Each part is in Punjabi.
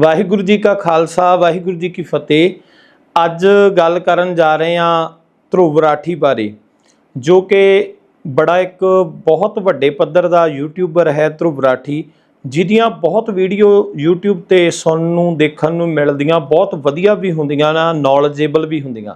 ਵਾਹਿਗੁਰੂ ਜੀ ਕਾ ਖਾਲਸਾ, ਵਾਹਿਗੁਰੂ ਜੀ ਕੀ ਫਤਿਹ। ਅੱਜ ਗੱਲ ਕਰਨ ਜਾ ਰਹੇ ਹਾਂ ਧਰੁਵ ਰਾਠੀ ਬਾਰੇ, ਜੋ ਕਿ ਬੜਾ ਇੱਕ ਬਹੁਤ ਵੱਡੇ ਪੱਧਰ ਦਾ ਯੂਟਿਊਬਰ ਹੈ ਧਰੁਵ ਰਾਠੀ, ਜਿਹਦੀਆਂ ਬਹੁਤ ਵੀਡੀਓ YouTube ਤੇ ਸੁਣਨ ਨੂੰ, ਦੇਖਣ ਨੂੰ ਮਿਲਦੀਆਂ, ਬਹੁਤ ਵਧੀਆ ਵੀ ਹੁੰਦੀਆਂ ਨਾ ਨੌਲੇਜੇਬਲ ਵੀ ਹੁੰਦੀਆਂ।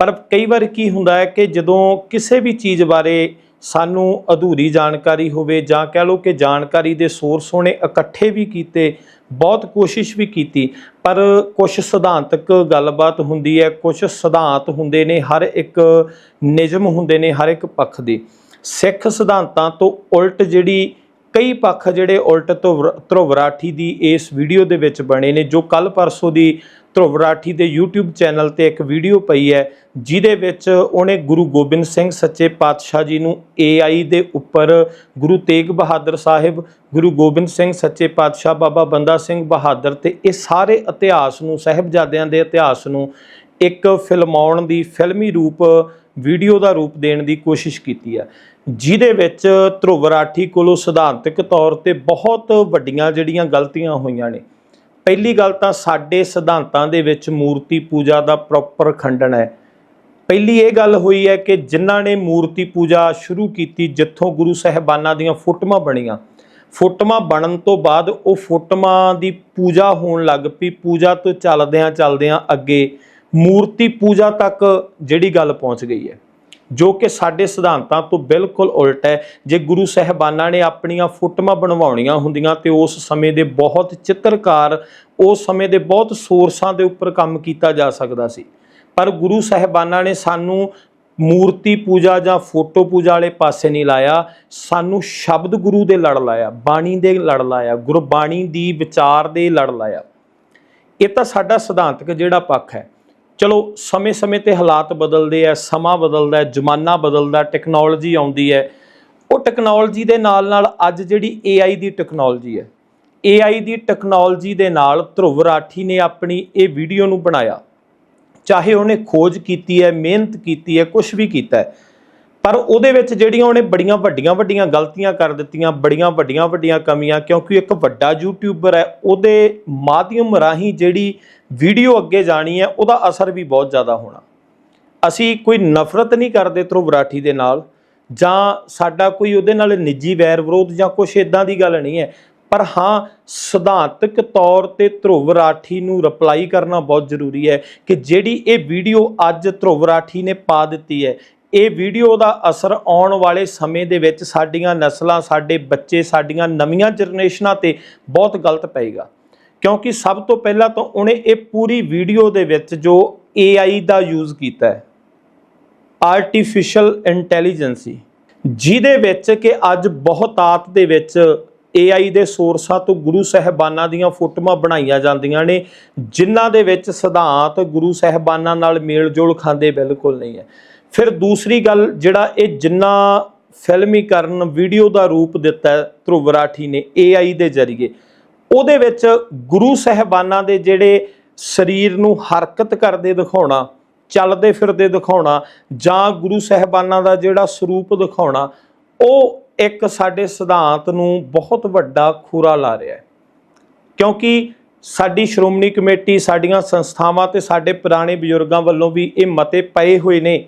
ਪਰ ਕਈ ਵਾਰ ਕੀ ਹੁੰਦਾ ਹੈ ਕਿ ਜਦੋਂ ਕਿਸੇ ਵੀ ਚੀਜ਼ ਬਾਰੇ ਸਾਨੂੰ ਅਧੂਰੀ ਜਾਣਕਾਰੀ ਹੋਵੇ ਜਾਂ ਕਹਿ ਲਓ ਕਿ ਜਾਣਕਾਰੀ ਦੇ ਸੋਰਸ ਉਹਨੇ ਇਕੱਠੇ ਵੀ ਕੀਤੇ ਬਹੁਤ ਕੋਸ਼ਿਸ਼ ਵੀ ਕੀਤੀ ਪਰ ਕੁਝ ਸਿਧਾਂਤਕ ਗੱਲਬਾਤ ਹੁੰਦੀ ਹੈ ਕੁਝ ਸਿਧਾਂਤ ਹੁੰਦੇ ਨੇ ਹਰ ਇੱਕ ਨਿਯਮ ਹੁੰਦੇ ਨੇ ਹਰ ਇੱਕ ਪੱਖ ਦੇ ਸਿੱਖ ਸਿਧਾਂਤਾਂ ਤੋਂ ਉਲਟ ਜਿਹੜੀ ਕਈ ਪੱਖ ਜਿਹੜੇ ਉਲਟ ਧਰੁਵ ਧਰੁਵਰਾਠੀ ਦੀ ਇਸ ਵੀਡੀਓ ਦੇ ਵਿੱਚ ਬਣੇ ਨੇ ਜੋ ਕੱਲ ਪਰਸੋਂ ਦੀ ਧਰੁਵ ਰਾਠੀ ਦੇ YouTube ਚੈਨਲ ਤੇ ਇੱਕ ਵੀਡੀਓ ਪਈ ਹੈ, ਜਿਹਦੇ ਵਿੱਚ ਉਹਨੇ ਗੁਰੂ ਗੋਬਿੰਦ ਸਿੰਘ ਸੱਚੇ ਪਾਤਸ਼ਾਹ ਜੀ ਨੂੰ AI ਦੇ ਉੱਪਰ ਗੁਰੂ ਤੇਗ ਬਹਾਦਰ ਸਾਹਿਬ, ਗੁਰੂ ਗੋਬਿੰਦ ਸਿੰਘ ਸੱਚੇ ਪਾਤਸ਼ਾਹ ਬਾਬਾ ਬੰਦਾ ਸਿੰਘ ਬਹਾਦਰ ਤੇ ਇਹ ਸਾਰੇ ਇਤਿਹਾਸ ਨੂੰ, ਸਹਿਬਜ਼ਾਦਿਆਂ ਦੇ ਇਤਿਹਾਸ ਨੂੰ ਇੱਕ ਫਿਲਮਾਉਣ ਦੀ, ਫਿਲਮੀ ਰੂਪ, ਵੀਡੀਓ ਦਾ ਰੂਪ ਦੇਣ ਦੀ ਕੋਸ਼ਿਸ਼ ਕੀਤੀ ਹੈ। ਜਿਹਦੇ ਵਿੱਚ ਧਰੁਵ ਰਾਠੀ ਕੋਲੋਂ ਸਿਧਾਂਤਕ ਤੌਰ ਤੇ ਬਹੁਤ ਵੱਡੀਆਂ ਜਿਹੜੀਆਂ ਗਲਤੀਆਂ ਹੋਈਆਂ ਨੇ ਪਹਿਲੀ ਗੱਲ ਤਾਂ ਸਾਡੇ ਸਿਧਾਂਤਾਂ ਦੇ ਵਿੱਚ ਮੂਰਤੀ ਪੂਜਾ ਦਾ ਪ੍ਰੋਪਰ ਖੰਡਨ ਹੈ। ਪਹਿਲੀ ਇਹ ਗੱਲ ਹੋਈ ਹੈ ਕਿ ਜਿਨ੍ਹਾਂ ਨੇ ਮੂਰਤੀ ਪੂਜਾ ਸ਼ੁਰੂ ਕੀਤੀ, ਜਿੱਥੋਂ ਗੁਰੂ ਸਾਹਿਬਾਨਾਂ ਦੀਆਂ ਫੋਟੋਆਂ ਬਣੀਆਂ। ਫੋਟੋਆਂ ਬਣਨ ਤੋਂ ਬਾਅਦ ਉਹ ਫੋਟੋਆਂ ਦੀ ਪੂਜਾ ਹੋਣ ਲੱਗ ਪਈ। ਪੂਜਾ ਤੋਂ ਚੱਲਦਿਆਂ ਚੱਲਦਿਆਂ ਅੱਗੇ ਮੂਰਤੀ ਪੂਜਾ ਤੱਕ ਜਿਹੜੀ ਗੱਲ ਪਹੁੰਚ ਗਈ ਹੈ। ਜੋ ਕਿ ਸਾਡੇ ਸਿਧਾਂਤਾਂ ਤੋਂ ਬਿਲਕੁਲ ਉਲਟ ਹੈ। ਜੇ ਗੁਰੂ ਸਾਹਿਬਾਨਾਂ ਨੇ ਆਪਣੀਆਂ ਫੋਟੋਆਂ ਬਣਵਾਉਣੀਆਂ ਹੁੰਦੀਆਂ ਤੇ ਉਸ ਸਮੇਂ ਦੇ ਬਹੁਤ ਚਿੱਤਰਕਾਰ ਉਸ ਸਮੇਂ ਦੇ ਬਹੁਤ ਸੋਰਸਾਂ ਦੇ ਉੱਪਰ ਕੰਮ ਕੀਤਾ ਜਾ ਸਕਦਾ ਸੀ। ਪਰ ਗੁਰੂ ਸਾਹਿਬਾਨਾਂ ਨੇ ਸਾਨੂੰ ਮੂਰਤੀ ਪੂਜਾ ਜਾਂ ਫੋਟੋ ਪੂਜਾ ਵਾਲੇ ਪਾਸੇ ਨਹੀਂ ਲਾਇਆ। ਸਾਨੂੰ ਸ਼ਬਦ ਗੁਰੂ ਦੇ ਲੜ ਲਾਇਆ, ਬਾਣੀ ਦੇ ਲੜ ਲਾਇਆ, ਗੁਰਬਾਣੀ ਦੀ ਵਿਚਾਰ ਦੇ ਲੜ ਲਾਇਆ। ਇਹ ਤਾਂ ਸਾਡਾ ਸਿਧਾਂਤਕ ਜਿਹੜਾ ਪੱਖ ਹੈ। ਚਲੋ ਸਮੇਂ-ਸਮੇਂ ਤੇ ਹਾਲਾਤ ਬਦਲਦੇ ਆ ਸਮਾਂ ਬਦਲਦਾ ਹੈ ਜ਼ਮਾਨਾ ਬਦਲਦਾ ਹੈ, ਟੈਕਨੋਲੋਜੀ ਆਉਂਦੀ ਹੈ ਉਹ ਟੈਕਨੋਲੋਜੀ ਦੇ ਨਾਲ-ਨਾਲ ਅੱਜ ਜਿਹੜੀ AI ਦੀ ਟੈਕਨੋਲੋਜੀ ਹੈ AI ਦੀ ਟੈਕਨੋਲੋਜੀ ਦੇ ਨਾਲ ਧਰੁਵ ਰਾਠੀ ਨੇ ਆਪਣੀ ਇਹ ਵੀਡੀਓ ਨੂੰ ਬਣਾਇਆ। ਚਾਹੇ ਉਹਨੇ ਖੋਜ ਕੀਤੀ ਹੈ ਮਿਹਨਤ ਕੀਤੀ ਹੈ ਕੁਝ ਵੀ ਕੀਤਾ ਹੈ ਪਰ ਉਹਦੇ ਵਿੱਚ ਜਿਹੜੀਆਂ ਉਹਨੇ ਬੜੀਆਂ ਵੱਡੀਆਂ ਵੱਡੀਆਂ ਗਲਤੀਆਂ ਕਰ ਦਿੱਤੀਆਂ, ਬੜੀਆਂ ਵੱਡੀਆਂ ਵੱਡੀਆਂ ਕਮੀਆਂ, ਕਿਉਂਕਿ ਇੱਕ ਵੱਡਾ ਯੂਟਿਊਬਰ ਹੈ, ਉਹਦੇ ਮਾਧਿਅਮ ਰਾਹੀਂ ਜਿਹੜੀ ਵੀਡੀਓ ਅੱਗੇ ਜਾਣੀ ਹੈ, ਉਹਦਾ ਅਸਰ ਵੀ ਬਹੁਤ ਜ਼ਿਆਦਾ ਹੋਣਾ। ਅਸੀਂ ਕੋਈ ਨਫ਼ਰਤ ਨਹੀਂ ਕਰਦੇ ਧਰੁਵ ਰਾਠੀ ਦੇ ਨਾਲ, ਜਾਂ ਸਾਡਾ ਕੋਈ ਉਹਦੇ ਨਾਲ ਨਿੱਜੀ ਵੈਰ ਵਿਰੋਧ ਜਾਂ ਕੁਝ ਇਦਾਂ ਦੀ ਗੱਲ ਨਹੀਂ ਹੈ। ਪਰ ਹਾਂ, ਸਿਧਾਂਤਕ ਤੌਰ ਤੇ ਧਰੁਵ ਰਾਠੀ ਨੂੰ ਰਿਪਲਾਈ ਕਰਨਾ ਬਹੁਤ ਜ਼ਰੂਰੀ ਹੈ ਕਿ ਜਿਹੜੀ ਇਹ ਵੀਡੀਓ ਅੱਜ ਧਰੁਵ ਰਾਠੀ ਨੇ ਪਾ ਦਿੱਤੀ ਹੈ ਇਹ ਵੀਡੀਓ ਦਾ ਅਸਰ ਆਉਣ ਵਾਲੇ ਸਮੇਂ ਦੇ ਵਿੱਚ ਸਾਡੀਆਂ ਨਸਲਾਂ, ਸਾਡੇ ਬੱਚੇ, ਸਾਡੀਆਂ ਨਵੀਆਂ ਜਨਰੇਸ਼ਨਾਂ ਤੇ ਬਹੁਤ ਗਲਤ ਪਏਗਾ। ਕਿਉਂਕਿ ਸਭ ਤੋਂ ਪਹਿਲਾਂ ਤਾਂ ਉਹਨੇ ਇਹ ਪੂਰੀ ਵੀਡੀਓ ਦੇ ਵਿੱਚ ਜੋ AI ਦਾ ਯੂਜ਼ ਕੀਤਾ ਹੈ ਆਰਟੀਫੀਸ਼ੀਅਲ ਇੰਟੈਲੀਜੈਂਸੀ ਜਿਹਦੇ ਵਿੱਚ ਕਿ ਅੱਜ ਬਹੁਤਾਤ ਦੇ ਵਿੱਚ AI ਦੇ ਸੋਰਸਾਂ ਤੋਂ ਗੁਰੂ ਸਾਹਿਬਾਨਾਂ ਦੀਆਂ ਫੋਟੋਆਂ ਬਣਾਈਆਂ ਜਾਂਦੀਆਂ ਨੇ, ਜਿਨ੍ਹਾਂ ਦੇ ਵਿੱਚ ਸਿਧਾਂਤ ਗੁਰੂ ਸਾਹਿਬਾਨਾਂ ਨਾਲ ਮੇਲ-ਜੋਲ ਖਾਂਦੇ ਬਿਲਕੁਲ ਨਹੀਂ ਹੈ। ਫਿਰ ਦੂਸਰੀ ਗੱਲ ਜਿਹੜਾ ਇਹ ਜਿੰਨਾ ਫਿਲਮੀਕਰਨ ਵੀਡੀਓ ਦਾ ਰੂਪ ਦਿੱਤਾ ਹੈ ਧਰੁਵ ਰਾਠੀ ਨੇ AI ਦੇ ਜ਼ਰੀਏ, ਉਹਦੇ ਵਿੱਚ ਗੁਰੂ ਸਾਹਿਬਾਨਾਂ ਦੇ ਜਿਹੜੇ ਸਰੀਰ ਨੂੰ ਹਰਕਤ ਕਰਦੇ ਦਿਖਾਉਣਾ, ਚੱਲਦੇ ਫਿਰਦੇ ਦਿਖਾਉਣਾ ਜਾਂ ਗੁਰੂ ਸਾਹਿਬਾਨਾਂ ਦਾ ਜਿਹੜਾ ਸਰੂਪ ਦਿਖਾਉਣਾ, ਉਹ ਇੱਕ ਸਾਡੇ ਸਿਧਾਂਤ ਨੂੰ ਬਹੁਤ ਵੱਡਾ ਖੂਰਾ ਲਾ ਰਿਹਾ ਹੈ। ਕਿਉਂਕਿ ਸਾਡੀ ਸ਼੍ਰੋਮਣੀ ਕਮੇਟੀ, ਸਾਡੀਆਂ ਸੰਸਥਾਵਾਂ ਤੇ ਸਾਡੇ ਪੁਰਾਣੇ ਬਜ਼ੁਰਗਾਂ ਵੱਲੋਂ ਵੀ ਇਹ ਮਤੇ ਪਏ ਹੋਏ ਨੇ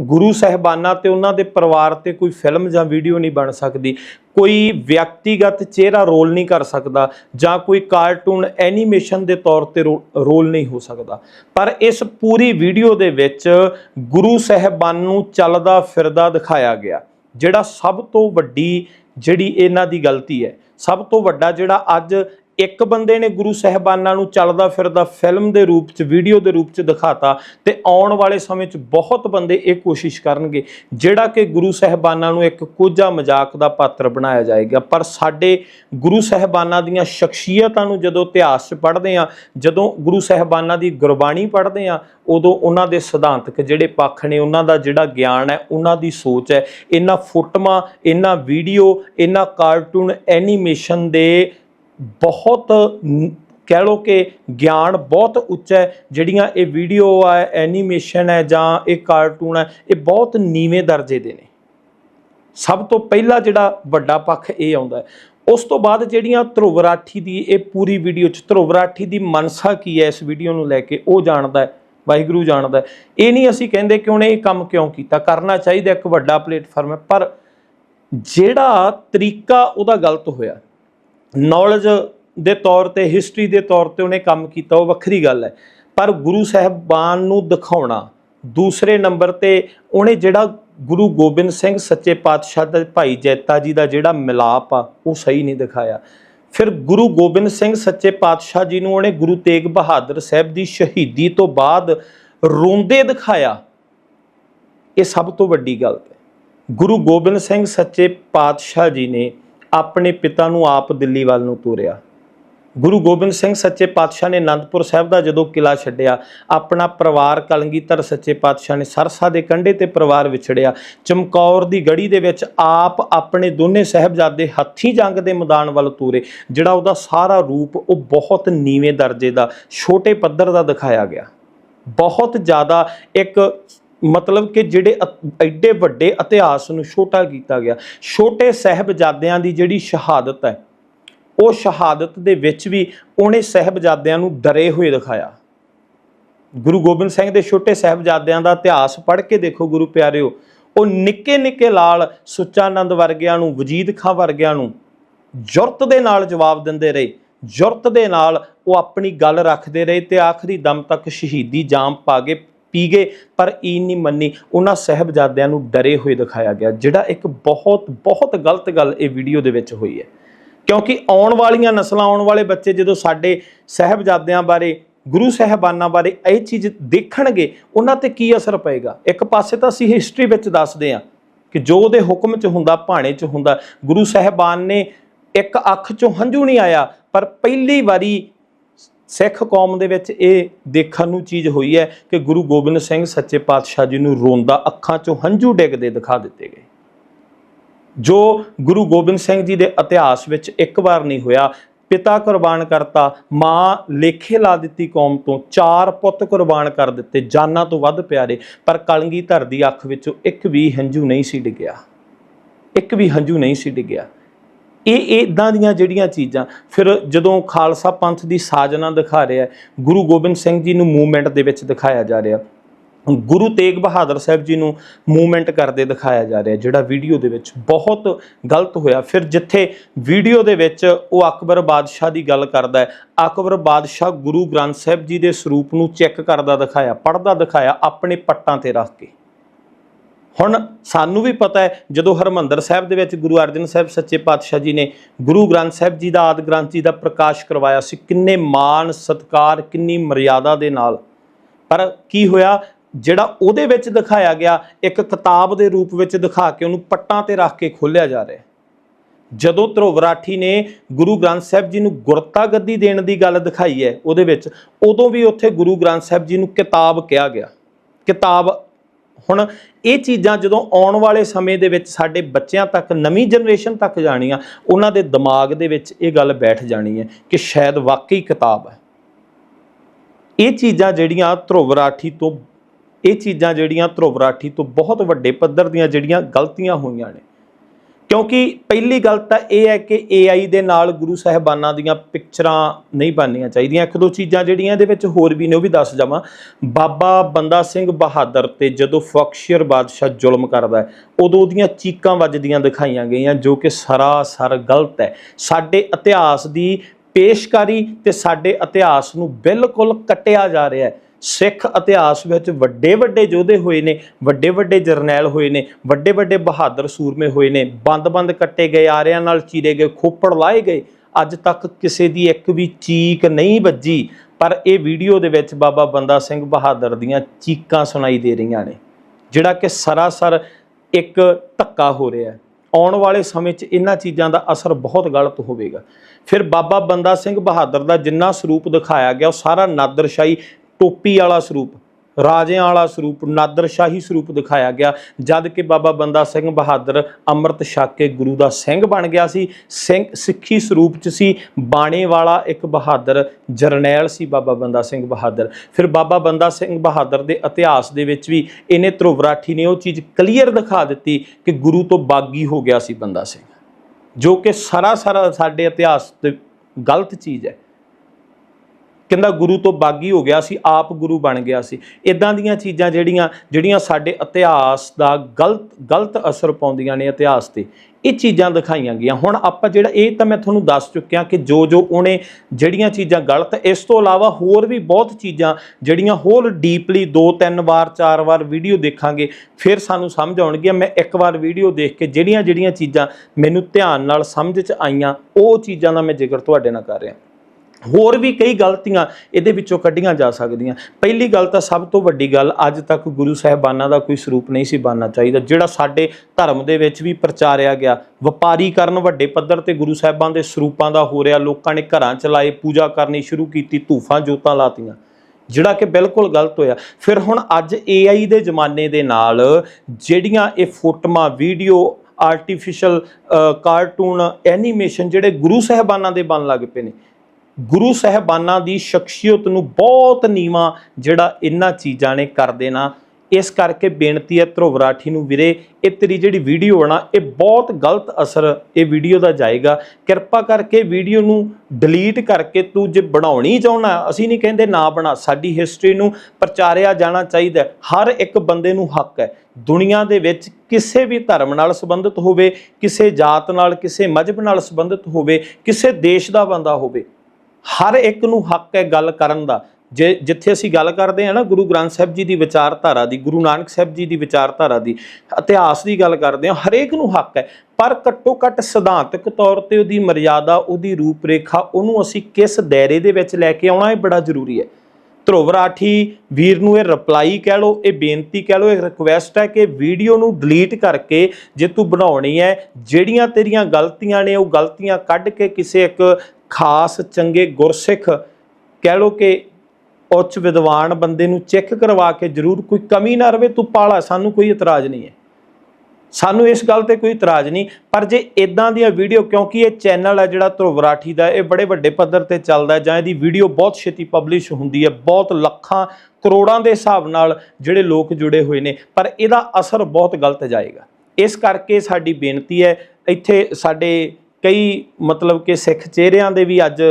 ਗੁਰੂ ਸਾਹਿਬਾਨਾਂ ਤੇ ਉਹਨਾਂ ਦੇ ਪਰਿਵਾਰ ਤੇ ਕੋਈ ਫਿਲਮ ਜਾਂ ਵੀਡੀਓ ਨਹੀਂ ਬਣ ਸਕਦੀ, ਕੋਈ ਵਿਅਕਤੀਗਤ ਚਿਹਰਾ ਰੋਲ ਨਹੀਂ ਕਰ ਸਕਦਾ ਜਾਂ ਕੋਈ ਕਾਰਟੂਨ ਐਨੀਮੇਸ਼ਨ ਦੇ ਤੌਰ ਤੇ ਰੋ- ਰੋਲ ਨਹੀਂ ਹੋ ਸਕਦਾ। ਪਰ ਇਸ ਪੂਰੀ ਵੀਡੀਓ ਦੇ ਵਿੱਚ ਗੁਰੂ ਸਾਹਿਬਾਨ ਨੂੰ ਚੱਲਦਾ ਫਿਰਦਾ ਦਿਖਾਇਆ ਗਿਆ, ਜਿਹੜਾ ਸਭ ਤੋਂ ਵੱਡੀ ਜਿਹੜੀ ਇਹਨਾਂ ਦੀ ਗਲਤੀ ਹੈ, ਸਭ ਤੋਂ ਵੱਡਾ ਜਿਹੜਾ ਅੱਜ ਇੱਕ ਬੰਦੇ ਨੇ ਗੁਰੂ ਸਾਹਿਬਾਨਾਂ ਨੂੰ ਚੱਲਦਾ ਫਿਰਦਾ ਫਿਲਮ ਦੇ ਰੂਪ 'ਚ ਵੀਡੀਓ ਦੇ ਰੂਪ 'ਚ ਦਿਖਾਤਾ ਤੇ ਆਉਣ ਵਾਲੇ ਸਮੇਂ 'ਚ ਬਹੁਤ ਬੰਦੇ ਇਹ ਕੋਸ਼ਿਸ਼ ਕਰਨਗੇ, ਜਿਹੜਾ ਕਿ ਗੁਰੂ ਸਾਹਿਬਾਨਾਂ ਨੂੰ ਇੱਕ ਕੋਝਾ ਮਜ਼ਾਕ ਦਾ ਪਾਤਰ ਬਣਾਇਆ ਜਾਏਗਾ। ਪਰ ਸਾਡੇ ਗੁਰੂ ਸਾਹਿਬਾਨਾਂ ਦੀਆਂ ਸ਼ਖਸੀਅਤਾਂ ਨੂੰ ਜਦੋਂ ਇਤਿਹਾਸ 'ਚ ਪੜ੍ਹਦੇ ਆ ਜਦੋਂ ਗੁਰੂ ਸਾਹਿਬਾਨਾਂ ਦੀ ਗੁਰਬਾਣੀ ਪੜ੍ਹਦੇ ਆ ਉਦੋਂ ਉਹਨਾਂ ਦੇ ਸਿਧਾਂਤਕ ਜਿਹੜੇ ਪੱਖ ਨੇ, ਉਹਨਾਂ ਦਾ ਜਿਹੜਾ ਗਿਆਨ ਹੈ, ਉਹਨਾਂ ਦੀ ਸੋਚ ਹੈ, ਇਹਨਾਂ ਫੋਟੋਆਂ, ਇਹਨਾਂ ਵੀਡੀਓ ਇਹਨਾਂ ਕਾਰਟੂਨ ਐਨੀਮੇਸ਼ਨ ਦੇ ਬਹੁਤ ਕਹਿ ਲਓ ਕਿ ਗਿਆਨ ਬਹੁਤ ਉੱਚਾ ਹੈ, ਜਿਹੜੀਆਂ ਇਹ ਵੀਡੀਓ ਹੈ ਐਨੀਮੇਸ਼ਨ ਹੈ ਜਾਂ ਇਹ ਕਾਰਟੂਨ ਹੈ, ਇਹ ਬਹੁਤ ਨੀਵੇਂ ਦਰਜੇ ਦੇ ਨੇ। ਸਭ ਤੋਂ ਪਹਿਲਾ ਜਿਹੜਾ ਵੱਡਾ ਪੱਖ ਇਹ ਆਉਂਦਾ ਉਸ ਤੋਂ ਬਾਅਦ ਜਿਹੜੀਆਂ ਧਰੁਵ ਰਾਠੀ ਦੀ ਇਹ ਪੂਰੀ ਵੀਡੀਓ ਚ, ਧਰੁਵ ਰਾਠੀ ਦੀ ਮਨਸਾ ਕੀ ਹੈ ਇਸ ਵੀਡੀਓ ਨੂੰ ਲੈ ਕੇ, ਉਹ ਜਾਣਦਾ ਹੈ, ਵਾਹਿਗੁਰੂ ਜਾਣਦਾ ਇਹ ਨਹੀਂ ਅਸੀਂ ਕਹਿੰਦੇ ਕਿ ਉਹਨੇ ਇਹ ਕੰਮ ਕਿਉਂ ਕੀਤਾ, ਕਰਨਾ ਚਾਹੀਦਾ, ਇੱਕ ਵੱਡਾ ਪਲੇਟਫਾਰਮ ਹੈ, ਪਰ ਜਿਹੜਾ ਤਰੀਕਾ ਉਹਦਾ ਗਲਤ ਹੋਇਆ। ਨੌਲੇਜ ਦੇ ਤੌਰ ਤੇ ਹਿਸਟਰੀ ਦੇ ਤੌਰ ਤੇ ਉਹਨੇ ਕੰਮ ਕੀਤਾ, ਉਹ ਵੱਖਰੀ ਗੱਲ ਹੈ। ਪਰ ਗੁਰੂ ਸਾਹਿਬਾਨ ਨੂੰ ਦਿਖਾਉਣਾ, ਦੂਸਰੇ ਨੰਬਰ ਤੇ ਉਹਨੇ ਜਿਹੜਾ ਗੁਰੂ ਗੋਬਿੰਦ ਸਿੰਘ ਸੱਚੇ ਪਾਤਸ਼ਾਹ ਦਾ, ਭਾਈ ਜੈਤਾ ਜੀ ਦਾ ਜਿਹੜਾ ਮਿਲਾਪ ਆ, ਉਹ ਸਹੀ ਨਹੀਂ ਦਿਖਾਇਆ। ਫਿਰ ਗੁਰੂ ਗੋਬਿੰਦ ਸਿੰਘ ਸੱਚੇ ਪਾਤਸ਼ਾਹ ਜੀ ਨੂੰ ਉਹਨੇ ਗੁਰੂ ਤੇਗ ਬਹਾਦਰ ਸਾਹਿਬ ਦੀ ਸ਼ਹੀਦੀ ਤੋਂ ਬਾਅਦ ਰੋਂਦੇ ਦਿਖਾਇਆ। ਇਹ ਸਭ ਤੋਂ ਵੱਡੀ ਗੱਲ ਹੈ। ਗੁਰੂ ਗੋਬਿੰਦ ਸਿੰਘ ਸੱਚੇ ਪਾਤਸ਼ਾਹ ਜੀ ਨੇ ਆਪਣੇ ਪਿਤਾ ਨੂੰ ਆਪ ਦਿੱਲੀ ਵੱਲ ਨੂੰ ਤੋਰਿਆ। ਗੁਰੂ ਗੋਬਿੰਦ ਸਿੰਘ ਸੱਚੇ ਪਾਤਸ਼ਾਹ ਨੇ ਅਨੰਦਪੁਰ ਸਾਹਿਬ ਦਾ ਜਦੋਂ ਕਿਲਾ ਛੱਡਿਆ, ਆਪਣਾ ਪਰਿਵਾਰ ਕਲਗੀਧਰ ਸੱਚੇ ਪਾਤਸ਼ਾਹ ਨੇ ਸਰਸਾ ਦੇ ਕੰਢੇ ਤੇ ਪਰਿਵਾਰ ਵਿਛੜਿਆ। ਚਮਕੌਰ ਦੀ ਗੜੀ ਦੇ ਵਿੱਚ ਆਪ ਆਪਣੇ ਦੋਨੇ ਸਹਿਬਜ਼ਾਦੇ ਹੱਥੀ ਜੰਗ ਦੇ ਮੈਦਾਨ ਵੱਲ ਤੋਰੇ, ਜਿਹੜਾ ਉਹਦਾ ਸਾਰਾ ਰੂਪ ਉਹ ਬਹੁਤ ਨੀਵੇਂ ਦਰਜੇ ਦਾ, ਛੋਟੇ ਪੱਧਰ ਦਾ ਦਿਖਾਇਆ ਗਿਆ। ਬਹੁਤ ਜ਼ਿਆਦਾ ਇੱਕ ਮਤਲਬ ਕਿ ਜਿਹੜੇ ਐਡੇ ਵੱਡੇ ਇਤਿਹਾਸ ਨੂੰ ਛੋਟਾ ਕੀਤਾ ਗਿਆ। ਛੋਟੇ ਸਹਿਬਜ਼ਾਦਿਆਂ ਦੀ ਜਿਹੜੀ ਸ਼ਹਾਦਤ ਹੈ, ਉਹ ਸ਼ਹਾਦਤ ਦੇ ਵਿੱਚ ਵੀ ਉਹਨੇ ਸਹਿਬਜ਼ਾਦਿਆਂ ਨੂੰ ਡਰੇ ਹੋਏ ਦਿਖਾਇਆ। ਗੁਰੂ ਗੋਬਿੰਦ ਸਿੰਘ ਦੇ ਛੋਟੇ ਸਹਿਬਜ਼ਾਦਿਆਂ ਦਾ ਇਤਿਹਾਸ ਪੜ੍ਹ ਕੇ ਦੇਖੋ ਗੁਰੂ ਪਿਆਰਿਓ, ਉਹ ਨਿੱਕੇ ਨਿੱਕੇ ਲਾਲ ਸੁੱਚਾਨੰਦ ਵਰਗਿਆਂ ਨੂੰ, ਵਜੀਦ ਖਾਂ ਵਰਗਿਆਂ ਨੂੰ ਜੁਰਤ ਦੇ ਨਾਲ ਜਵਾਬ ਦਿੰਦੇ ਰਹੇ। ਜੁਰਤ ਦੇ ਨਾਲ ਉਹ ਆਪਣੀ ਗੱਲ ਰੱਖਦੇ ਰਹੇ ਤੇ ਆਖਰੀ ਦਮ ਤੱਕ ਸ਼ਹੀਦੀ ਜਾਮ ਪਾ ਕੇ ਪੀ ਗਏ, ਪਰ ਈਨ ਨਹੀਂ ਮੰਨੀ। ਉਹਨਾਂ ਸਹਿਬਜ਼ਾਦਿਆਂ ਨੂੰ ਡਰੇ ਹੋਏ ਦਿਖਾਇਆ ਗਿਆ, ਜਿਹੜਾ ਇੱਕ ਬਹੁਤ ਬਹੁਤ ਗਲਤ ਗੱਲ ਇਹ ਵੀਡੀਓ ਦੇ ਵਿੱਚ ਹੋਈ ਹੈ। ਕਿਉਂਕਿ ਆਉਣ ਵਾਲੀਆਂ ਨਸਲਾਂ, ਆਉਣ ਵਾਲੇ ਬੱਚੇ ਜਦੋਂ ਸਾਡੇ ਸਹਿਬਜ਼ਾਦਿਆਂ ਬਾਰੇ, ਗੁਰੂ ਸਾਹਿਬਾਨਾਂ ਬਾਰੇ ਇਹ ਚੀਜ਼ ਦੇਖਣਗੇ, ਉਹਨਾਂ ਤੇ ਕੀ ਅਸਰ ਪਏਗਾ? ਇੱਕ ਪਾਸੇ ਤਾਂ ਅਸੀਂ ਹਿਸਟਰੀ ਵਿੱਚ ਦੱਸਦੇ ਹਾਂ ਕਿ ਜੋ ਉਹਦੇ ਹੁਕਮ 'ਚ ਹੁੰਦਾ, ਭਾਣੇ 'ਚ ਹੁੰਦਾ, ਗੁਰੂ ਸਾਹਿਬਾਨ ਨੇ ਇੱਕ ਅੱਖ 'ਚੋਂ ਹੰਝੂ ਨਹੀਂ ਆਇਆ, ਪਰ ਪਹਿਲੀ ਵਾਰੀ ਸਿੱਖ ਕੌਮ ਦੇ ਵਿੱਚ ਇਹ ਦੇਖਣ ਨੂੰ ਚੀਜ਼ ਹੋਈ ਹੈ ਕਿ ਗੁਰੂ ਗੋਬਿੰਦ ਸਿੰਘ ਸੱਚੇ ਪਾਤਸ਼ਾਹ ਜੀ ਨੂੰ ਰੋਂਦਾ ਅੱਖਾਂ 'ਚੋਂ ਹੰਝੂ ਡਿੱਗਦੇ ਦਿਖਾ ਦਿੱਤੇ ਗਏ। ਜੋ ਗੁਰੂ ਗੋਬਿੰਦ ਸਿੰਘ ਜੀ ਦੇ ਇਤਿਹਾਸ ਵਿੱਚ ਇੱਕ ਵਾਰ ਨਹੀਂ ਹੋਇਆ, ਪਿਤਾ ਕੁਰਬਾਨ ਕਰਤਾ, ਮਾਂ ਲੇਖੇ ਲਾ ਦਿੱਤੀ ਕੌਮ ਤੋਂ, ਚਾਰ ਪੁੱਤ ਕੁਰਬਾਨ ਕਰ ਦਿੱਤੇ, ਜਾਨਾਂ ਤੋਂ ਵੱਧ ਪਿਆਰੇ, ਪਰ ਕਲਗੀਧਰ ਦੀ ਅੱਖ ਵਿੱਚੋਂ ਇੱਕ ਵੀ ਹੰਝੂ ਨਹੀਂ ਸੀ ਡਿੱਗਿਆ। ਇੱਕ ਵੀ ਹੰਝੂ ਨਹੀਂ ਸੀ ਡਿੱਗਿਆ। ਇਹ ਇਦਾਂ ਦੀਆਂ ਜਿਹੜੀਆਂ ਚੀਜ਼ਾਂ, ਫਿਰ ਜਦੋਂ ਖਾਲਸਾ ਪੰਥ ਦੀ ਸਾਜਨਾ ਦਿਖਾ ਰਿਹਾ ਗੁਰੂ ਗੋਬਿੰਦ ਸਿੰਘ ਜੀ ਨੂੰ ਮੂਵਮੈਂਟ ਦੇ ਵਿੱਚ ਦਿਖਾਇਆ ਜਾ ਰਿਹਾ। ਗੁਰੂ ਤੇਗ ਬਹਾਦਰ ਸਾਹਿਬ ਜੀ ਨੂੰ ਮੂਵਮੈਂਟ ਕਰਦੇ ਦਿਖਾਇਆ ਜਾ ਰਿਹਾ, ਜਿਹੜਾ ਵੀਡੀਓ ਦੇ ਵਿੱਚ ਬਹੁਤ ਗਲਤ ਹੋਇਆ। ਫਿਰ ਜਿੱਥੇ ਵੀਡੀਓ ਦੇ ਵਿੱਚ ਉਹ ਅਕਬਰ ਬਾਦਸ਼ਾਹ ਦੀ ਗੱਲ ਕਰਦਾ ਹੈ, ਅਕਬਰ ਬਾਦਸ਼ਾਹ ਗੁਰੂ ਗ੍ਰੰਥ ਸਾਹਿਬ ਜੀ ਦੇ ਸਰੂਪ ਨੂੰ ਚੈੱਕ ਕਰਦਾ ਦਿਖਾਇਆ ਪੜਦਾ ਦਿਖਾਇਆ ਆਪਣੇ ਪੱਟਾਂ ਤੇ ਰੱਖ ਕੇ। ਹੁਣ ਸਾਨੂੰ ਵੀ ਪਤਾ ਹੈ, ਜਦੋਂ ਹਰਮੰਦਰ ਸਾਹਿਬ ਦੇ ਵਿੱਚ ਗੁਰੂ ਅਰਜਨ ਸਾਹਿਬ ਸੱਚੇ ਪਾਤਸ਼ਾਹ ਜੀ ਨੇ ਗੁਰੂ ਗ੍ਰੰਥ ਸਾਹਿਬ ਜੀ ਦਾ ਆਦਿ ਗ੍ਰੰਥ ਜੀ ਦਾ ਪ੍ਰਕਾਸ਼ ਕਰਵਾਇਆ ਸੀ, ਕਿੰਨੇ ਮਾਣ ਸਤਕਾਰ, ਕਿੰਨੀ ਮਰਿਆਦਾ ਦੇ ਨਾਲ। ਪਰ ਕੀ ਹੋਇਆ, ਜਿਹੜਾ ਉਹਦੇ ਵਿੱਚ ਦਿਖਾਇਆ ਗਿਆ, ਇੱਕ ਕਿਤਾਬ ਦੇ ਰੂਪ ਵਿੱਚ ਦਿਖਾ ਕੇ ਉਹਨੂੰ ਪੱਟਾਂ ਤੇ ਰੱਖ ਕੇ ਖੋਲਿਆ ਜਾ ਰਿਹਾ ਜਦੋਂ ਧਰੁਵ ਰਾਠੀ ਨੇ ਗੁਰੂ ਗ੍ਰੰਥ ਸਾਹਿਬ ਜੀ ਨੂੰ ਗੁਰਤਾ ਗੱਦੀ ਦੇਣ ਦੀ ਗੱਲ ਦਿਖਾਈ ਹੈ ਉਹਦੇ ਵਿੱਚ, ਉਦੋਂ ਵੀ ਉੱਥੇ ਗੁਰੂ ਗ੍ਰੰਥ ਸਾਹਿਬ ਜੀ ਨੂੰ ਕਿਤਾਬ ਕਿਹਾ ਗਿਆ। ਕਿਤਾਬ ਹੁਣ ਇਹ ਚੀਜ਼ਾਂ ਜਦੋਂ ਆਉਣ ਵਾਲੇ ਸਮੇਂ ਦੇ ਵਿੱਚ ਸਾਡੇ ਬੱਚਿਆਂ ਤੱਕ, ਨਵੀਂ ਜਨਰੇਸ਼ਨ ਤੱਕ ਜਾਣੀਆਂ, ਉਹਨਾਂ ਦੇ ਦਿਮਾਗ ਦੇ ਵਿੱਚ ਇਹ ਗੱਲ ਬੈਠ ਜਾਣੀ ਹੈ ਕਿ ਸ਼ਾਇਦ ਵਾਕਈ ਕਿਤਾਬ ਹੈ। ਇਹ ਚੀਜ਼ਾਂ ਜਿਹੜੀਆਂ ਧਰੁਵ ਰਾਠੀ ਤੋਂ, ਇਹ ਚੀਜ਼ਾਂ ਜਿਹੜੀਆਂ ਧਰੁਵ ਰਾਠੀ ਤੋਂ ਬਹੁਤ ਵੱਡੇ ਪੱਧਰ ਦੀਆਂ ਜਿਹੜੀਆਂ ਗਲਤੀਆਂ ਹੋਈਆਂ ਨੇ ਕਿਉਂਕਿ ਪਹਿਲੀ ਗੱਲ ਤਾਂ ਇਹ ਹੈ ਕਿ AI ਦੇ ਨਾਲ ਗੁਰੂ ਸਾਹਿਬਾਨਾਂ ਦੀਆਂ ਪਿਕਚਰਾਂ ਨਹੀਂ ਬਣਨੀਆਂ ਚਾਹੀਦੀਆਂ। ਇੱਕ ਦੋ ਚੀਜ਼ਾਂ ਜਿਹੜੀਆਂ ਇਹਦੇ ਵਿੱਚ ਹੋਰ ਵੀ ਨੇ ਉਹ ਵੀ ਦੱਸ ਜਾਵਾਂ। ਬਾਬਾ ਬੰਦਾ ਸਿੰਘ ਬਹਾਦਰ ਤੇ ਜਦੋਂ ਫਕਸ਼ੀਰ ਬਾਦਸ਼ਾਹ ਜ਼ੁਲਮ ਕਰਦਾ ਹੈ, ਉਦੋਂ ਉਹਦੀਆਂ ਚੀਕਾਂ ਵੱਜਦੀਆਂ ਦਿਖਾਈਆਂ ਗਈਆਂ ਜੋ ਕਿ ਸਰਾਸਰ ਗਲਤ ਹੈ। ਸਾਡੇ ਇਤਿਹਾਸ ਦੀ ਪੇਸ਼ਕਾਰੀ ਤੇ ਸਾਡੇ ਇਤਿਹਾਸ ਨੂੰ ਬਿਲਕੁਲ ਕੱਟਿਆ ਜਾ ਰਿਹਾ ਹੈ। ਸਿੱਖ ਇਤਿਹਾਸ ਵਿੱਚ ਵੱਡੇ ਵੱਡੇ ਯੋਧੇ ਹੋਏ ਨੇ, ਵੱਡੇ ਵੱਡੇ ਜਰਨੈਲ ਹੋਏ ਨੇ, ਵੱਡੇ ਵੱਡੇ ਬਹਾਦਰ ਸੂਰਮੇ ਹੋਏ ਨੇ ਬੰਦ-ਬੰਦ ਕੱਟੇ ਗਏ, ਆਰਿਆਂ ਨਾਲ ਚੀਰੇ ਗਏ, ਖੋਪੜ ਲਾਏ ਗਏ। ਅੱਜ ਤੱਕ ਕਿਸੇ ਦੀ ਇੱਕ ਵੀ ਚੀਕ ਨਹੀਂ ਵੱਜੀ। ਪਰ ਇਹ ਵੀਡੀਓ ਦੇ ਵਿੱਚ ਬਾਬਾ ਬੰਦਾ ਸਿੰਘ ਬਹਾਦਰ ਦੀਆਂ ਚੀਕਾਂ ਸੁਣਾਈ ਦੇ ਰਹੀਆਂ ਨੇ, ਜਿਹੜਾ ਕਿ ਸਰਾਸਰ ਇੱਕ ਧੱਕਾ ਹੋ ਰਿਹਾ ਹੈ। ਆਉਣ ਵਾਲੇ ਸਮੇਂ 'ਚ ਇਹਨਾਂ ਚੀਜ਼ਾਂ ਦਾ ਅਸਰ ਬਹੁਤ ਗਲਤ ਹੋਵੇਗਾ। ਫਿਰ ਬਾਬਾ ਬੰਦਾ ਸਿੰਘ ਬਹਾਦਰ ਦਾ ਜਿੰਨਾ ਸਰੂਪ ਦਿਖਾਇਆ ਗਿਆ, ਉਹ ਸਾਰਾ ਨਾਦਰਸ਼ਾਹੀ ਟੋਪੀ ਵਾਲਾ ਸਰੂਪ, ਰਾਜਿਆਂ ਵਾਲਾ ਸਰੂਪ, ਨਾਦਰਸ਼ਾਹੀ ਸਰੂਪ ਦਿਖਾਇਆ ਗਿਆ, ਜਦ ਕਿ ਬਾਬਾ ਬੰਦਾ ਸਿੰਘ ਬਹਾਦਰ ਅੰਮ੍ਰਿਤ ਛਕ ਕੇ ਗੁਰੂ ਦਾ ਸਿੰਘ ਬਣ ਗਿਆ ਸੀ, ਸਿੰਘ ਸਿੱਖੀ ਸਰੂਪ 'ਚ ਸੀ, ਬਾਣੇ ਵਾਲਾ ਇੱਕ ਬਹਾਦਰ, ਜਰਨੈਲ ਸੀ ਬਾਬਾ ਬੰਦਾ ਸਿੰਘ ਬਹਾਦਰ। ਫਿਰ ਬਾਬਾ ਬੰਦਾ ਸਿੰਘ ਬਹਾਦਰ ਦੇ ਇਤਿਹਾਸ ਦੇ ਵਿੱਚ ਵੀ ਇਹਨੇ ਧਰੁਵ ਨੇ ਉਹ ਚੀਜ਼ ਕਲੀਅਰ ਦਿਖਾ ਦਿੱਤੀ ਕਿ ਗੁਰੂ ਤੋਂ ਬਾਗੀ ਹੋ ਗਿਆ ਸੀ ਬੰਦਾ ਸਿੰਘ। ਜੋ ਕਿ ਸਾਰਾ ਸਾਰਾ ਸਾਡੇ ਇਤਿਹਾਸ ਤੇ ਗਲਤ ਚੀਜ਼ ਹੈ। ਕਹਿੰਦਾ ਗੁਰੂ ਤੋਂ ਬਾਗੀ ਹੋ ਗਿਆ ਸੀ, ਆਪ ਗੁਰੂ ਬਣ ਗਿਆ ਸੀ। ਇਦਾਂ ਦੀਆਂ ਚੀਜ਼ਾਂ ਜਿਹੜੀਆਂ ਜਿਹੜੀਆਂ ਸਾਡੇ ਇਤਿਹਾਸ ਦਾ ਗਲਤ ਗਲਤ ਅਸਰ ਪਾਉਂਦੀਆਂ ਨੇ ਇਤਿਹਾਸ ਤੇ, ਇਹ ਚੀਜ਼ਾਂ ਦਿਖਾਈਆਂ ਗਈਆਂ। ਹੁਣ ਆਪਾਂ ਜਿਹੜਾ, ਇਹ ਤਾਂ ਮੈਂ ਤੁਹਾਨੂੰ ਦੱਸ ਚੁੱਕਿਆ ਕਿ ਜੋ ਜੋ ਉਹਨੇ ਜਿਹੜੀਆਂ ਚੀਜ਼ਾਂ ਗਲਤ, ਇਸ ਤੋਂ ਇਲਾਵਾ ਹੋਰ ਵੀ ਬਹੁਤ ਚੀਜ਼ਾਂ ਜਿਹੜੀਆਂ ਹੋਰ ਡੀਪਲੀ ਦੋ, ਤਿੰਨ ਵਾਰ, ਚਾਰ ਵਾਰ ਵੀਡੀਓ ਦੇਖਾਂਗੇ, ਫਿਰ ਸਾਨੂੰ ਸਮਝ ਆਉਣਗੀਆਂ। ਮੈਂ ਇੱਕ ਵਾਰ ਵੀਡੀਓ ਦੇਖ ਕੇ ਜਿਹੜੀਆਂ ਜਿਹੜੀਆਂ ਚੀਜ਼ਾਂ ਮੈਨੂੰ ਧਿਆਨ ਨਾਲ ਸਮਝ 'ਚ ਆਈਆਂ, ਉਹ ਚੀਜ਼ਾਂ ਦਾ ਮੈਂ ਜ਼ਿਕਰ ਤੁਹਾਡੇ ਨਾਲ ਕਰ ਰਿਹਾ। ਹੋਰ ਵੀ ਕਈ ਗਲਤੀਆਂ ਇਹਦੇ ਵਿੱਚੋਂ ਕੱਢੀਆਂ ਜਾ ਸਕਦੀਆਂ। ਪਹਿਲੀ ਗੱਲ ਤਾਂ ਸਭ ਤੋਂ ਵੱਡੀ ਗੱਲ, ਅੱਜ ਤੱਕ ਗੁਰੂ ਸਾਹਿਬਾਨਾਂ ਦਾ ਕੋਈ ਸਰੂਪ ਨਹੀਂ ਸੀ ਬਣਨਾ ਚਾਹੀਦਾ, ਜਿਹੜਾ ਸਾਡੇ ਧਰਮ ਦੇ ਵਿੱਚ ਵੀ ਪ੍ਰਚਾਰਿਆ ਗਿਆ। ਵਪਾਰੀਕਰਨ ਵੱਡੇ ਪੱਧਰ ਤੇ ਗੁਰੂ ਸਾਹਿਬਾਨ ਦੇ ਸਰੂਪਾਂ ਦਾ ਹੋ ਰਿਹਾ, ਲੋਕਾਂ ਨੇ ਘਰਾਂ ਚਲਾਏ ਪੂਜਾ ਕਰਨੀ ਸ਼ੁਰੂ ਕੀਤੀ, ਧੂਫਾਂ, ਜੋਤਾਂ ਲਾਤੀਆਂ। ਜਿਹੜਾ ਕਿ ਬਿਲਕੁਲ ਗਲਤ ਹੋਇਆ। ਫਿਰ ਹੁਣ ਅੱਜ AI ਦੇ ਜ਼ਮਾਨੇ ਦੇ ਨਾਲ ਜਿਹੜੀਆਂ ਇਹ ਫੋਟੋਆਂ, ਵੀਡੀਓ ਆਰਟੀਫੀਸ਼ੀਅਲ ਕਾਰਟੂਨ ਐਨੀਮੇਸ਼ਨ ਜਿਹੜੇ ਗੁਰੂ ਸਾਹਿਬਾਨਾਂ ਦੇ ਬਣ ਲੱਗ ਪਏ ਨੇ ਗੁਰੂ ਸਾਹਿਬਾਨਾਂ ਦੀ ਸ਼ਖਸੀਅਤ ਨੂੰ ਬਹੁਤ ਨੀਵਾ ਜਿਹੜਾ ਇਹਨਾਂ ਚੀਜ਼ਾਂ ਨੇ ਕਰ ਦੇਣਾ। ਇਸ ਕਰਕੇ ਬੇਨਤੀ ਹੈ ਧਰੁਵ ਰਾਠੀ ਨੂੰ ਵੀਰੇ, ਇਹ ਤੇਰੀ ਜਿਹੜੀ ਵੀਡੀਓ ਹੈ ਨਾ, ਇਹ ਬਹੁਤ ਗਲਤ ਅਸਰ ਇਹ ਵੀਡੀਓ ਦਾ ਜਾਏਗਾ। ਕਿਰਪਾ ਕਰਕੇ ਵੀਡੀਓ ਨੂੰ ਡਿਲੀਟ ਕਰਕੇ ਤੂੰ ਜੇ ਬਣਾਉਣੀ ਚਾਹੁੰਦਾ, ਅਸੀਂ ਨਹੀਂ ਕਹਿੰਦੇ ਨਾ ਬਣਾ, ਸਾਡੀ ਹਿਸਟਰੀ ਨੂੰ ਪ੍ਰਚਾਰਿਆ ਜਾਣਾ ਚਾਹੀਦਾ ਹਰ ਇੱਕ ਬੰਦੇ ਨੂੰ ਹੱਕ ਹੈ। ਦੁਨੀਆ ਦੇ ਵਿੱਚ ਕਿਸੇ ਵੀ ਧਰਮ ਨਾਲ ਸੰਬੰਧਿਤ ਹੋਵੇ, ਕਿਸੇ ਜਾਤ ਨਾਲ, ਕਿਸੇ ਮਜ਼ਹਬ ਨਾਲ ਸੰਬੰਧਿਤ ਹੋਵੇ, ਕਿਸੇ ਦੇਸ਼ ਦਾ ਬੰਦਾ ਹੋਵੇ ਹਰ ਇੱਕ ਨੂੰ ਹੱਕ ਹੈ ਗੱਲ ਕਰਨ ਦਾ। ਜੇ ਜਿੱਥੇ ਅਸੀਂ ਗੱਲ ਕਰਦੇ ਹਾਂ ਨਾ ਗੁਰੂ ਗ੍ਰੰਥ ਸਾਹਿਬ ਜੀ ਦੀ ਵਿਚਾਰਧਾਰਾ ਦੀ, ਗੁਰੂ ਨਾਨਕ ਸਾਹਿਬ ਜੀ ਦੀ ਵਿਚਾਰਧਾਰਾ ਦੀ, ਇਤਿਹਾਸ ਦੀ ਗੱਲ ਕਰਦੇ ਹਾਂ, ਹਰੇਕ ਨੂੰ ਹੱਕ ਹੈ। ਪਰ ਘੱਟੋ ਘੱਟ ਸਿਧਾਂਤਕ ਤੌਰ ਤੇ ਉਹਦੀ ਮਰਿਆਦਾ, ਉਹਦੀ ਰੂਪਰੇਖਾ, ਉਹਨੂੰ ਅਸੀਂ ਕਿਸ ਦਾਇਰੇ ਦੇ ਵਿੱਚ ਲੈ ਕੇ ਆਉਣਾ ਇਹ ਬੜਾ ਜ਼ਰੂਰੀ ਹੈ। ਧਰੁਵ ਰਾਠੀ ਵੀਰ ਨੂੰ ਇਹ ਰਿਪਲਾਈ ਕਹਿ ਲਓ, ਇਹ ਬੇਨਤੀ ਕਹਿ ਲਓ, ਇਹ ਰਿਕੁਐਸਟ ਹੈ ਕਿ ਵੀਡੀਓ ਨੂੰ ਡਿਲੀਟ ਕਰਕੇ ਜੇ ਤੂੰ ਬਣਾਉਣੀ ਹੈ, ਜਿਹੜੀਆਂ ਤੇਰੀਆਂ ਗਲਤੀਆਂ ਨੇ ਉਹ ਗਲਤੀਆਂ ਕੱਢ ਕੇ ਕਿਸੇ ਇੱਕ ਖਾਸ ਚੰਗੇ ਗੁਰਸਿੱਖ ਕਹਿ ਲਓ ਕਿ ਉੱਚ ਵਿਦਵਾਨ ਬੰਦੇ ਨੂੰ ਚੈੱਕ ਕਰਵਾ ਕੇ ਜ਼ਰੂਰ ਕੋਈ ਕਮੀ ਨਾ ਰਵੇ, ਤੂੰ ਪਾਲਾ, ਸਾਨੂੰ ਕੋਈ ਇਤਰਾਜ਼ ਨਹੀਂ ਹੈ। ਸਾਨੂੰ ਇਸ ਗੱਲ ਤੇ ਕੋਈ ਇਤਰਾਜ਼ ਨਹੀਂ। ਪਰ ਜੇ ਇਦਾਂ ਦੀਆਂ ਵੀਡੀਓ, ਕਿਉਂਕਿ ਇਹ ਚੈਨਲ ਹੈ ਜਿਹੜਾ ਧਰੁਵ ਰਾਠੀ ਦਾ, ਇਹ ਬੜੇ ਵੱਡੇ ਪੱਧਰ ਤੇ ਚੱਲਦਾ ਜਾਂ ਇਹਦੀ ਵੀਡੀਓ ਬਹੁਤ ਛੇਤੀ ਪਬਲਿਸ਼ ਹੁੰਦੀ ਹੈ, ਬਹੁਤ ਲੱਖਾਂ, ਕਰੋੜਾਂ ਦੇ ਹਿਸਾਬ ਨਾਲ ਜਿਹੜੇ ਲੋਕ ਜੁੜੇ ਹੋਏ ਨੇ, ਪਰ ਇਹਦਾ ਅਸਰ ਬਹੁਤ ਗਲਤ ਜਾਏਗਾ। ਇਸ ਕਰਕੇ ਸਾਡੀ ਬੇਨਤੀ ਹੈ, ਇੱਥੇ ਸਾਡੇ ਕਈ ਮਤਲਬ ਕਿ ਸਿੱਖ ਚਿਹਰਿਆਂ ਦੇ ਵੀ ਅੱਜ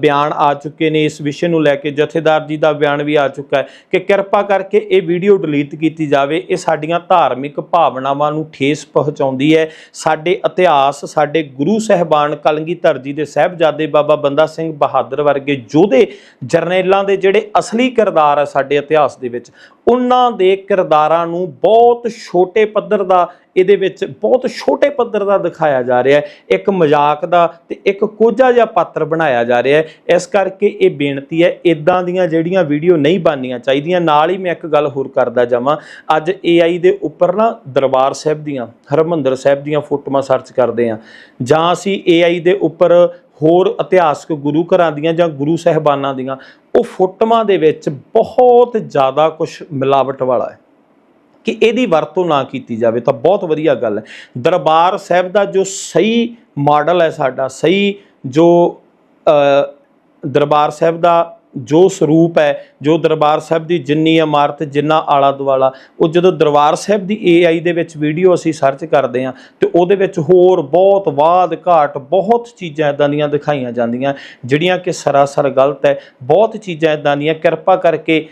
ਬਿਆਨ ਆ ਚੁੱਕੇ ਨੇ, ਇਸ ਵਿਸ਼ੇ ਨੂੰ ਲੈ ਕੇ ਜਥੇਦਾਰ ਜੀ ਦਾ ਬਿਆਨ ਵੀ ਆ ਚੁੱਕਾ ਹੈ ਕਿ ਕਿਰਪਾ ਕਰਕੇ ਇਹ ਵੀਡੀਓ ਡਿਲੀਟ ਕੀਤੀ ਜਾਵੇ। ਇਹ ਸਾਡੀਆਂ ਧਾਰਮਿਕ ਭਾਵਨਾਵਾਂ ਨੂੰ ਠੇਸ ਪਹੁੰਚਾਉਂਦੀ ਹੈ। ਸਾਡੇ ਇਤਿਹਾਸ, ਸਾਡੇ ਗੁਰੂ ਸਾਹਿਬਾਨ ਕਲਗੀਧਰ ਜੀ ਦੇ ਸਾਹਿਬਜ਼ਾਦੇ ਬਾਬਾ ਬੰਦਾ ਸਿੰਘ ਬਹਾਦਰ ਵਰਗੇ ਯੋਧੇ, ਜਰਨੈਲਾਂ ਦੇ ਜਿਹੜੇ ਅਸਲੀ ਕਿਰਦਾਰ ਹੈ ਸਾਡੇ ਇਤਿਹਾਸ ਦੇ ਵਿੱਚ ਉਹਨਾਂ ਦੇ ਕਿਰਦਾਰਾਂ ਨੂੰ ਬਹੁਤ ਛੋਟੇ ਪੱਧਰ ਦਾ, ਇਹਦੇ ਵਿੱਚ ਬਹੁਤ ਛੋਟੇ ਪੱਧਰ ਦਾ ਦਿਖਾਇਆ ਜਾ ਰਿਹਾ ਹੈ। ਇੱਕ ਮਜ਼ਾਕ ਦਾ ਤੇ ਇੱਕ ਕੋਝਾ ਜਿਹਾ ਪਾਤਰ ਬਣਾਇਆ ਜਾ ਰਿਹਾ ਹੈ। ਇਸ ਕਰਕੇ ਇਹ ਬੇਨਤੀ ਹੈ ਇਦਾਂ ਦੀਆਂ ਜਿਹੜੀਆਂ ਵੀਡੀਓ ਨਹੀਂ ਬਣਨੀਆਂ ਚਾਹੀਦੀਆਂ, ਨਾਲ ਹੀ ਮੈਂ ਇੱਕ ਗੱਲ ਹੋਰ ਕਰਦਾ ਜਾਵਾਂ। ਅੱਜ AI ਦੇ ਉੱਪਰ ਨਾ ਦਰਬਾਰ ਸਾਹਿਬ ਦੀਆਂ, ਹਰਮੰਦਰ ਸਾਹਿਬ ਦੀਆਂ ਫੋਟੋਆਂ ਸਰਚ ਕਰਦੇ ਆ ਜਾਂ ਅਸੀਂ AI ਦੇ ਉੱਪਰ ਹੋਰ ਇਤਿਹਾਸਕ ਗੁਰੂ ਘਰਾਂ ਦੀਆਂ ਜਾਂ ਗੁਰੂ ਸਾਹਿਬਾਨਾਂ ਦੀਆਂ ਉਹ ਫੋਟੋਆਂ ਦੇ ਵਿੱਚ ਬਹੁਤ ਜ਼ਿਆਦਾ ਕੁਝ ਮਿਲਾਵਟ ਵਾਲਾ ਹੈ ਕਿ ਇਹਦੀ ਵਰਤੋਂ ਨਾ ਕੀਤੀ ਜਾਵੇ ਤਾਂ ਬਹੁਤ ਵਧੀਆ ਗੱਲ ਹੈ। ਦਰਬਾਰ ਸਾਹਿਬ ਦਾ ਜੋ ਸਹੀ ਮਾਡਲ ਹੈ ਸਾਡਾ, ਸਹੀ ਜੋ ਦਰਬਾਰ ਸਾਹਿਬ ਦਾ ਜੋ ਸਰੂਪ ਹੈ, ਜੋ ਦਰਬਾਰ ਸਾਹਿਬ ਦੀ ਜਿੰਨੀ ਇਮਾਰਤ, ਜਿੰਨਾ ਆਲਾ ਦੁਆਲਾ ਉਹ ਜਦੋਂ ਦਰਬਾਰ ਸਾਹਿਬ ਦੀ AI ਦੇ ਵਿੱਚ ਵੀਡੀਓ ਅਸੀਂ ਸਰਚ ਕਰਦੇ ਹਾਂ, ਤੇ ਉਹਦੇ ਵਿੱਚ ਹੋਰ ਬਹੁਤ ਬਾਦ ਘਾਟ, ਬਹੁਤ ਚੀਜ਼ਾਂ ਇਦਾਂ ਦੀਆਂ ਦਿਖਾਈਆਂ ਜਾਂਦੀਆਂ, ਜਿਹੜੀਆਂ ਕਿ ਸਰਾਸਰ ਗਲਤ ਹੈ, ਬਹੁਤ ਚੀਜ਼ਾਂ ਇਦਾਂ ਦੀਆਂ, ਕਿਰਪਾ ਕਰਕੇ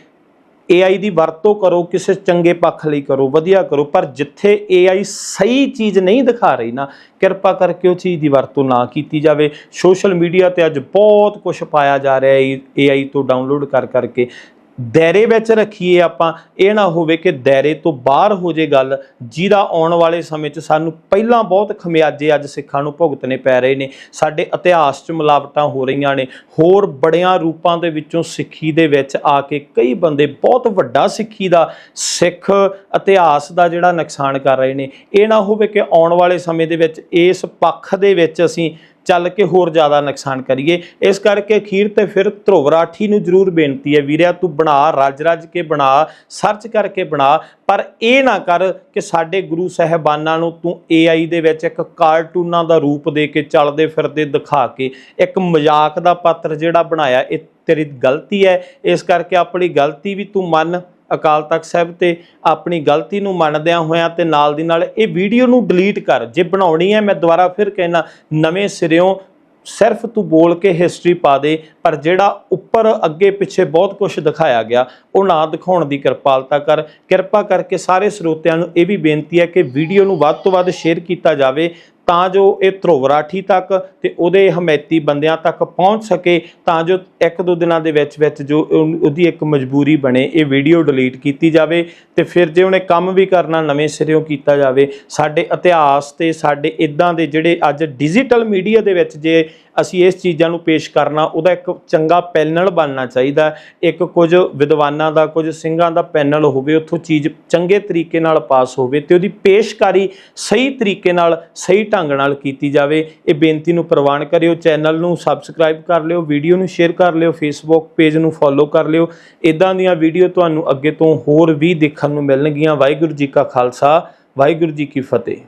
AI ਦੀ ਵਰਤੋਂ ਕਰੋ, ਕਿਸੇ ਚੰਗੇ ਪੱਖ ਲਈ ਕਰੋ, ਵਧੀਆ ਕਰੋ, ਪਰ ਜਿੱਥੇ AI ਸਹੀ ਚੀਜ਼ ਨਹੀਂ ਦਿਖਾ ਰਹੀ ਨਾ, ਕਿਰਪਾ ਕਰਕੇ ਉਹ ਚੀਜ਼ ਦੀ ਵਰਤੋਂ ਨਾ ਕੀਤੀ ਜਾਵੇ। ਸੋਸ਼ਲ ਮੀਡੀਆ ਤੇ ਅੱਜ ਬਹੁਤ ਕੁਝ ਪਾਇਆ ਜਾ ਰਿਹਾ ਹੈ AI ਤੋਂ ਡਾਊਨਲੋਡ ਕਰ ਕਰਕੇ। ਦਾਇਰੇ ਵਿੱਚ ਰੱਖੀਏ ਆਪਾਂ, ਇਹ ਨਾ ਹੋਵੇ ਕਿ ਦਾਇਰੇ ਤੋਂ ਬਾਹਰ ਹੋ ਜੇ ਗੱਲ, ਜਿਹਦਾ ਆਉਣ ਵਾਲੇ ਸਮੇਂ 'ਚ ਸਾਨੂੰ ਪਹਿਲਾਂ ਬਹੁਤ ਖਮਿਆਜੇ ਅੱਜ ਸਿੱਖਾਂ ਨੂੰ ਭੁਗਤਣੇ ਪੈ ਰਹੇ ਨੇ, ਸਾਡੇ ਇਤਿਹਾਸ 'ਚ ਮਿਲਾਵਟਾਂ ਹੋ ਰਹੀਆਂ ਨੇ, ਹੋਰ ਬੜਿਆਂ ਰੂਪਾਂ ਦੇ ਵਿੱਚੋਂ ਸਿੱਖੀ ਦੇ ਵਿੱਚ ਆ ਕੇ ਕਈ ਬੰਦੇ ਬਹੁਤ ਵੱਡਾ ਸਿੱਖੀ ਦਾ ਸਿੱਖ ਇਤਿਹਾਸ ਦਾ ਜਿਹੜਾ ਨੁਕਸਾਨ ਕਰ ਰਹੇ ਨੇ, ਇਹ ਨਾ ਹੋਵੇ ਕਿ ਆਉਣ ਵਾਲੇ ਸਮੇਂ ਦੇ ਵਿੱਚ ਇਸ ਪੱਖ ਦੇ ਵਿੱਚ ਅਸੀਂ ਚੱਲ ਕੇ ਹੋਰ ਜ਼ਿਆਦਾ ਨੁਕਸਾਨ ਕਰੀਏ। ਇਸ ਕਰਕੇ ਅਖੀਰ ਤੇ ਫਿਰ ਧਰੁਵ ਰਾਠੀ ਨੂੰ ਜ਼ਰੂਰ ਬੇਨਤੀ ਹੈ, ਵੀਰਿਆ ਤੂੰ ਬਣਾ, ਰੱਜ ਰੱਜ ਕੇ ਬਣਾ, ਸਰਚ ਕਰਕੇ ਬਣਾ, ਪਰ ਇਹ ਨਾ ਕਰ ਕਿ ਸਾਡੇ ਗੁਰੂ ਸਾਹਿਬਾਨਾਂ ਨੂੰ ਤੂੰ AI ਦੇ ਵਿੱਚ ਇੱਕ ਕਾਰਟੂਨਾਂ ਦਾ ਰੂਪ ਦੇ ਕੇ ਚੱਲਦੇ ਫਿਰਦੇ ਦਿਖਾ ਕੇ, ਇੱਕ ਮਜ਼ਾਕ ਦਾ ਪਾਤਰ ਜਿਹੜਾ ਬਣਾਇਆ, ਇਹ ਤੇਰੀ ਗਲਤੀ ਹੈ। ਇਸ ਕਰਕੇ ਆਪਣੀ ਗਲਤੀ ਵੀ ਤੂੰ ਮੰਨ। ਅਕਾਲ ਤਖਤ ਸਾਹਿਬ ਤੇ ਆਪਣੀ ਗਲਤੀ ਨੂੰ ਮੰਨਦਿਆਂ ਹੋਇਆਂ ਤੇ ਨਾਲ ਦੀ ਨਾਲ ਇਹ ਵੀਡੀਓ ਨੂੰ ਡਿਲੀਟ ਕਰ। ਜੇ ਬਣਾਉਣੀ ਹੈ, ਮੈਂ ਦੁਬਾਰਾ ਫਿਰ ਕਹਿਣਾ ਨਵੇਂ ਸਿਰਿਓਂ ਸਿਰਫ ਤੂੰ ਬੋਲ ਕੇ ਹਿਸਟਰੀ ਪਾ ਦੇ, ਪਰ ਜਿਹੜਾ ਉੱਪਰ ਅੱਗੇ ਪਿੱਛੇ ਬਹੁਤ ਕੁਝ ਦਿਖਾਇਆ ਗਿਆ, ਉਹ ਨਾ ਦਿਖਾਉਣ ਦੀ ਕਿਰਪਾਲਤਾ ਕਰ। ਕਿਰਪਾ ਕਰਕੇ ਸਾਰੇ ਸਰੋਤਿਆਂ ਨੂੰ ਇਹ ਵੀ ਬੇਨਤੀ ਹੈ ਕਿ ਵੀਡੀਓ ਨੂੰ ਵੱਧ ਤੋਂ ਵੱਧ ਸ਼ੇਅਰ ਕੀਤਾ ਜਾਵੇ ਤਾਂ ਜੋ ਇਹ ਧਰੁਵ ਰਾਠੀ ਤੱਕ ਤੇ ਉਹਦੇ ਹਮਾਇਤੀ ਬੰਦਿਆਂ ਤੱਕ ਪਹੁੰਚ ਸਕੇ, ਤਾਂ ਜੋ ਇੱਕ ਦੋ ਦਿਨਾਂ ਦੇ ਵਿੱਚ ਵਿੱਚ ਜੋ ਉਹਦੀ ਇੱਕ ਮਜਬੂਰੀ ਬਣੇ, ਇਹ ਵੀਡੀਓ ਡਿਲੀਟ ਕੀਤੀ ਜਾਵੇ ਤੇ ਫਿਰ ਜੇ ਉਹਨੇ ਕੰਮ ਵੀ ਕਰਨਾ ਨਵੇਂ ਸਿਰਿਓਂ ਕੀਤਾ ਜਾਵੇ, ਸਾਡੇ ਇਤਿਹਾਸ ਤੇ ਸਾਡੇ ਇਦਾਂ ਦੇ ਜਿਹੜੇ ਅੱਜ ਡਿਜੀਟਲ ਮੀਡੀਆ ਦੇ ਵਿੱਚ ਜੇ ਅਸੀਂ ਇਸ ਚੀਜ਼ਾਂ ਨੂੰ ਪੇਸ਼ ਕਰਨਾ, ਉਹਦਾ ਇੱਕ ਚੰਗਾ ਪੈਨਲ ਬਣਨਾ ਚਾਹੀਦਾ ਇੱਕ ਕੁਝ ਵਿਦਵਾਨਾਂ ਦਾ, ਕੁਝ ਸਿੰਘਾਂ ਦਾ ਪੈਨਲ ਹੋਵੇ, ਉੱਥੋਂ ਚੀਜ਼ ਚੰਗੇ ਤਰੀਕੇ ਨਾਲ ਪਾਸ ਹੋਵੇ ਤੇ ਉਹਦੀ ਪੇਸ਼ਕਾਰੀ ਸਹੀ ਤਰੀਕੇ ਨਾਲ, ਸਹੀ ਢੰਗ ਨਾਲ ਕੀਤੀ ਜਾਵੇ। ਇਹ ਬੇਨਤੀ ਨੂੰ ਪ੍ਰਵਾਨ ਕਰਿਓ, ਚੈਨਲ ਨੂੰ ਸਬਸਕ੍ਰਾਈਬ ਕਰ ਲਿਓ, ਵੀਡੀਓ ਨੂੰ ਸ਼ੇਅਰ ਕਰ ਲਿਓ ਫੇਸਬੁੱਕ ਪੇਜ ਨੂੰ ਫੋਲੋ ਕਰ ਲਿਓ। ਇਦਾਂ ਦੀਆਂ ਵੀਡੀਓ ਤੁਹਾਨੂੰ ਅੱਗੇ ਤੋਂ ਹੋਰ ਵੀ ਦੇਖਣ ਨੂੰ ਮਿਲਣਗੀਆਂ। ਵਾਹਿਗੁਰੂ ਜੀ ਕਾ ਖਾਲਸਾ, ਵਾਹਿਗੁਰੂ ਜੀ ਕੀ ਫਤਿਹ।